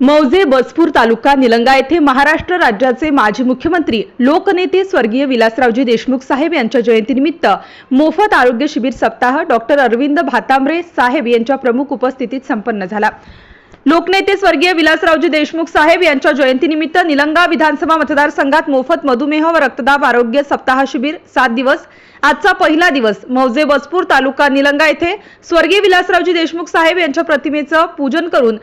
मौजे बसपूर तालुका निलंगा येथे महाराष्ट्र राज्याचे माजी मुख्यमंत्री लोकनेते स्वर्गीय विलासरावजी देशमुख साहेब यांच्या जयंतीनिमित्त मोफत आरोग्य शिबिर सप्ताह डॉक्टर अरविंद भातांबरे साहेब यांच्या प्रमुख उपस्थितीत संपन्न झाला. लोकनेते स्वर्गीय विलासरावजी देशमुख साहेब यांच्या जयंतीनिमित्त निलंगा विधानसभा मतदारसंघात मोफत मधुमेह व रक्तदाब आरोग्य सप्ताह शिबिर सात दिवस. आजचा पहिला दिवस मौजे बसपूर तालुका निलंगा येथे स्वर्गीय विलासरावजी देशमुख साहेब यांच्या प्रतिमेचं पूजन करून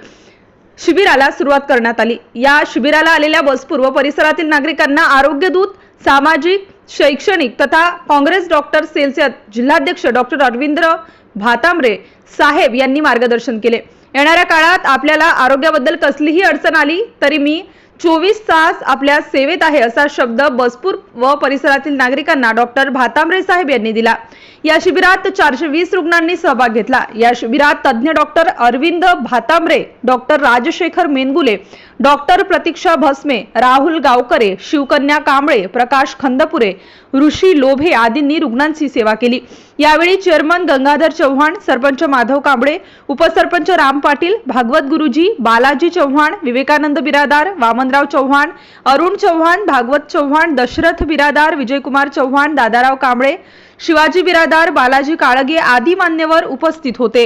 शिबिराला सुरुवात करण्यात आली. या शिबिराला आलेल्या बसपूर परिसरातील नागरिकांना आरोग्य दूत सामाजिक शैक्षणिक तथा काँग्रेस डॉक्टर सेलचे जिल्हाध्यक्ष डॉक्टर अरविंद्र भातांबरे साहेब यांनी मार्गदर्शन केले. येणाऱ्या काळात आपल्याला आरोग्याबद्दल कसलीही अडचण आली तरी मी चोवीस तास आपल्या सेवेत आहे असा शब्द बसपूर व परिसरातील नागरिकांना डॉक्टर भातांबरे साहेब यांनी दिला. या शिबिरात चारशे वीस रुग्णांनी सहभाग घेतला. या शिबिरात तज्ज्ञ doctor Arvind Bhatambare doctor Rajshekhar Mengule doctor Pratiksha Bhasme Rahul Gavkare Shivkanya Kamble Prakash Khandpure Rishi Lobhe आदींनी रुग्णांची सेवा केली. यावेळी चेअरमन गंगाधर चव्हाण सरपंच माधव कांबळे उपसरपंच राम पाटील भागवत गुरुजी बालाजी चव्हाण विवेकानंद बिरादार वामन वामनराव चव्हाण अरुण चव्हाण भागवत चव्हाण दशरथ बिरादार विजयकुमार चव्हाण दादाराव कांबळे शिवाजी बिरादार बालाजी काळगे आदी मान्यवर उपस्थित होते.